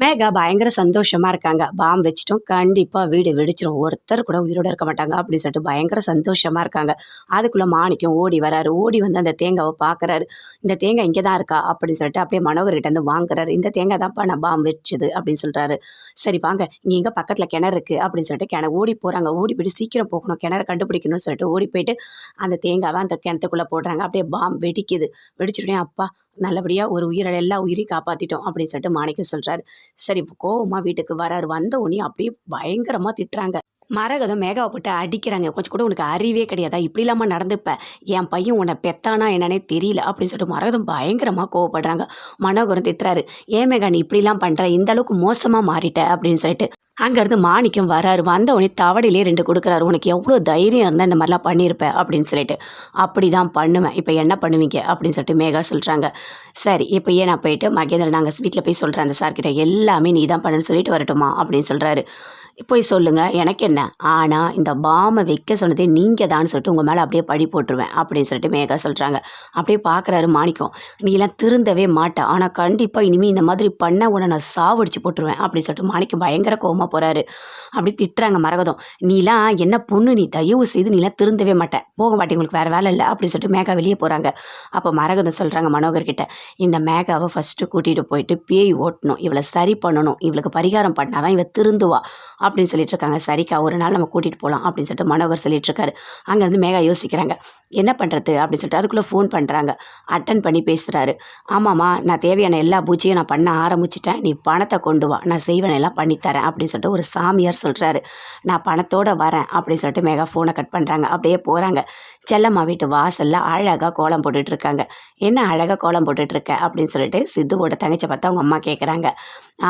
மேகா பயங்கர சந்தோஷமாக இருக்காங்க. பாம் வச்சிட்டோம் கண்டிப்பாக வீடு வெடிச்சிடும் ஒருத்தர் கூட உயிரோட இருக்க மாட்டாங்க அப்படின்னு சொல்லிட்டு பயங்கர சந்தோஷமாக இருக்காங்க. அதுக்குள்ளே மாணிக்கம் ஓடி வராரு. ஓடி வந்து அந்த தேங்காவை பார்க்குறாரு இந்த தேங்காய் இங்கே தான் இருக்கா அப்படின்னு சொல்லிட்டு அப்படியே மனோகர்கிட்ட வந்து வாங்குறாரு. இந்த தேங்காய் தான்ப்பா நான் பாம் வச்சுது அப்படின்னு சொல்கிறாரு சரி வாங்க இங்கே எங்கே பக்கத்தில் கிணறு இருக்குது அப்படின்னு சொல்லிட்டு கிணறு ஓடி போகிறாங்க ஓடி போயிட்டு சீக்கிரம் போகணும். கிணறு கண்டுபிடிக்கணும்னு சொல்லிட்டு ஓடி போயிட்டு அந்த தேங்காவை அந்த கிணத்துக்குள்ளே போடுறாங்க. அப்படியே பாம் வெடிக்குது. வெடிச்சுடனே அப்பா நல்லபடியாக ஒரு உயிரை எல்லா உயிரையும் காப்பாற்றிட்டோம் அப்படின்னு சொல்லிட்டு மாணிக்கம் சொல்கிறாரு சரி கோவமாக வீட்டுக்கு வராரு. வந்த உடனே அப்படியே பயங்கரமாக திட்டுறாங்க. மரகதம் மேகாவை போட்டு அடிக்கிறாங்க. கொஞ்சம் கூட உனக்கு அறிவே கிடையாதா? இப்படி இல்லாமல் நடந்துப்ப. என் பையன் உன்னை பெத்தானா என்னன்னே தெரியல அப்படின்னு சொல்லிட்டு மரகதம் பயங்கரமாக கோவப்படுறாங்க. மனோகரம் திட்டுறாரு. ஏன் மேகா நீ இப்படிலாம் பண்ணுற இந்த அளவுக்கு மோசமாக மாறிட்ட அப்படின்னு சொல்லிட்டு அங்கேருந்து மாணிக்கம் வராரு. வந்த உடனே தவடையிலே ரெண்டு கொடுக்குறாரு. உனக்கு எவ்வளோ தைரியம் இருந்தால் இந்த மாதிரிலாம் பண்ணியிருப்பேன் அப்படின்னு சொல்லிட்டு. அப்படி தான் பண்ணுவேன். இப்போ என்ன பண்ணுவீங்க? அப்படின்னு சொல்லிட்டு மேகா சொல்கிறாங்க சரி இப்போ ஏன் நான் போயிட்டு மகேந்திரன் நாங்கள் வீட்டில் போய் சொல்கிறேன் அந்த சார்கிட்ட. எல்லாமே நீ தான் பண்ணுன்னு சொல்லிட்டு வரட்டுமா? அப்படின்னு சொல்கிறாரு போய் சொல்லுங்கள் எனக்கு என்ன? ஆனால் இந்த பாமை வைக்க சொன்னதே நீங்கள் தான் சொல்லிட்டு உங்கள் மேலே அப்படியே பழி போட்டுருவேன் அப்படின்னு சொல்லிட்டு மேகா சொல்கிறாங்க அப்படியே பார்க்குறாரு மாணிக்கம். நீலாம் திருந்தவே மாட்டேன் ஆனால் கண்டிப்பாக இனிமேல் இந்த மாதிரி பண்ண உன்னை நான் சாவடிச்சு போட்டுருவேன். அப்படின்னு சொல்லிட்டு மாணிக்கம் பயங்கர கோமா போகிறாரு அப்படி திட்டுறாங்க மரகதம். நீலாம் என்ன பொண்ணு? நீ தயவு செய்து நீலாம் திருந்தவே மாட்டேன் போக மாட்டேன். உங்களுக்கு வேறு வேலை இல்லை. அப்படின்னு சொல்லிட்டு மேகா வெளியே போகிறாங்க அப்போ மரகதம் சொல்கிறாங்க மனோகர்கிட்ட இந்த மேகாவை ஃபஸ்ட்டு கூட்டிகிட்டு போயிட்டு பேய் ஓட்டணும். இவளை சரி பண்ணணும். இவளுக்கு பரிகாரம் பண்ணால் தான் இவ திருந்துவா. அப்படின்னு சொல்லிட்டு இருக்காங்க சரிக்கா ஒரு நாள் நம்ம கூட்டிகிட்டு போகலாம் அப்படின்னு சொல்லிட்டு மனோகர் சொல்லிட்டு இருக்காரு அங்கேருந்து மேகா யோசிக்கிறாங்க. என்ன பண்ணுறது அப்படின்னு சொல்லிட்டு அதுக்குள்ளே ஃபோன் பண்ணுறாங்க அட்டன் பண்ணி பேசுகிறாரு ஆமாம்மா நான் தேவையான எல்லா பூஜையும் நான் பண்ண ஆரம்பிச்சிட்டேன். நீ பணத்தை கொண்டு வா. நான் செய்வேன் எல்லாம் பண்ணித்தரேன் அப்படின்னு சொல்லிட்டு ஒரு சாமியார் சொல்கிறாரு நான் பணத்தோடு வரேன் அப்படின்னு சொல்லிட்டு மேகா ஃபோனை கட் பண்ணுறாங்க அப்படியே போகிறாங்க செல்லம்மா வீட்டு வாசலில் அழகாக கோலம் போட்டுட்ருக்காங்க. என்ன அழகாக கோலம் போட்டுட்டு இருக்க அப்படின்னு சொல்லிட்டு சித்துவோட தங்கச்சி பார்த்தா அவங்க அம்மா கேட்குறாங்க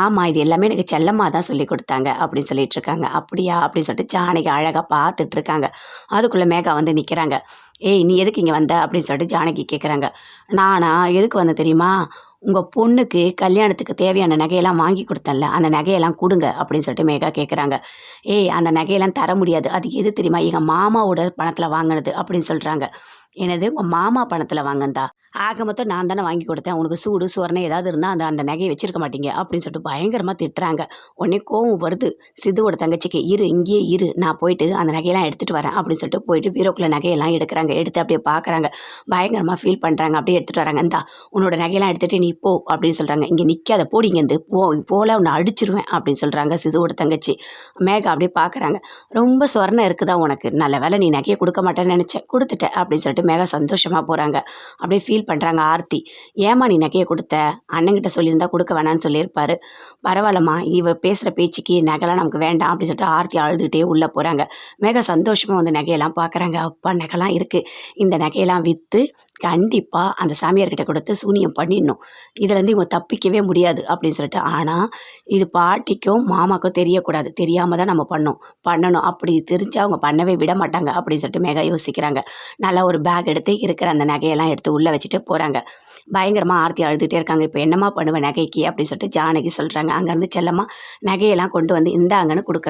ஆமாம் இது எல்லாமே எனக்கு செல்லம்மா தான் சொல்லி கொடுத்தாங்க அப்படின்னு சொல்லி இருக்காங்க அப்படியா? அப்படின்னு சொல்லிட்டு ஜானகி அழகாக பார்த்துட்டு இருக்காங்க அதுக்குள்ளே மேகா வந்து நிற்கிறாங்க ஏய் நீ எதுக்கு இங்கே வந்த? அப்படின்னு சொல்லிட்டு ஜானகி கேட்குறாங்க நானா எதுக்கு வந்தேன் தெரியுமா? உங்கள் பொண்ணுக்கு கல்யாணத்துக்கு தேவையான நகையெல்லாம் வாங்கி கொடுத்தல அந்த நகையெல்லாம் கொடுங்க. அப்படின்னு சொல்லிட்டு மேகா கேட்குறாங்க ஏய் அந்த நகையெல்லாம் தர முடியாது. அது எது தெரியுமா? எங்கள் மாமாவோட பணத்தில் வாங்கினது. அப்படின்னு சொல்கிறாங்க எனது உங்கள் மாமா பணத்தில் வாங்கினதா? ஆக மொத்தம் நான் தானே வாங்கி கொடுத்தேன். உனக்கு சூடு சுவரணை ஏதாவது இருந்தால் அந்த அந்த நகையை வச்சிருக்க மாட்டீங்க அப்படின்னு சொல்லிட்டு பயங்கரமாக திட்டுறாங்க. உடனே கோவம் வருது. சித்துவோட தங்கச்சிக்கு இரு இங்கேயே இரு. நான் போயிட்டு அந்த நகையெல்லாம் எடுத்துகிட்டு வரேன் அப்படின்னு சொல்லிட்டு போயிட்டு பீரோக்குள்ள நகையெல்லாம் எடுக்கிறாங்க. எடுத்து அப்படியே பார்க்குறாங்க பயங்கரமாக ஃபீல் பண்ணுறாங்க அப்படியே எடுத்துகிட்டு வராங்க. இந்தா உன்னோட நகையெல்லாம் எடுத்துகிட்டு நீ போ அப்படின்னு சொல்கிறாங்க இங்கே நிற்காத போடிங்கந்து போ போல உன்னை அடிச்சிருவேன் அப்படின்னு சொல்கிறாங்க சிதுவோட தங்கச்சி. மேகா அப்படியே பார்க்குறாங்க ரொம்ப சொர்ணம் இருக்குதா உனக்கு? நல்ல வேலை நீ நகையை கொடுக்க மாட்டேன்னு நினச்சேன். கொடுத்துட்டேன் அப்படின்னு சொல்லிட்டு மேகா சந்தோஷமாக போகிறாங்க அப்படியே ஃபீல் பண்ணுறாங்க ஆர்த்தி. ஏமா நீ நகையை கொடுத்த? அண்ணங்கிட்ட சொல்லியிருந்தா கொடுக்க வேணான்னு சொல்லியிருப்பாரு. பரவாயில்லம்மா இவ பேசுகிற பேச்சுக்கு நகைலாம் நமக்கு வேண்டாம் அப்படின்னு சொல்லிட்டு ஆர்த்தி அழுதுகிட்டே உள்ளே போகிறாங்க மிக சந்தோஷமாக வந்து நகையெல்லாம் பார்க்குறாங்க அப்பா நகைலாம் இருக்குது இந்த நகையெல்லாம் விற்று கண்டிப்பாக அந்த சாமியார்கிட்ட கொடுத்து சூனியம் பண்ணிடணும். இதுலேருந்து இவங்க தப்பிக்கவே முடியாது அப்படின்னு சொல்லிட்டு. ஆனால் இது பாட்டிக்கும் மாமாக்கும் தெரியக்கூடாது. தெரியாமல் தான் நம்ம பண்ணோம். பண்ணணும். அப்படி தெரிஞ்சால் அவங்க பண்ணவே விட மாட்டாங்க அப்படின்னு சொல்லிட்டு மெகா யோசிக்கிறாங்க. நல்லா ஒரு பேக் எடுத்து இருக்கிற அந்த நகையெல்லாம் எடுத்து உள்ளே வச்சுட்டு போகிறாங்க பயங்கரமாக ஆர்த்தி அழுதுகிட்டே இருக்காங்க. இப்போ என்னம்மா பண்ணுவேன் நகைக்கு? அப்படின்னு சொல்லிட்டு ஜானகி சொல்கிறாங்க அங்கேருந்து செல்லம்மா நகையெல்லாம் கொண்டு வந்து இந்தாங்கன்னு கொடுக்குறாங்க.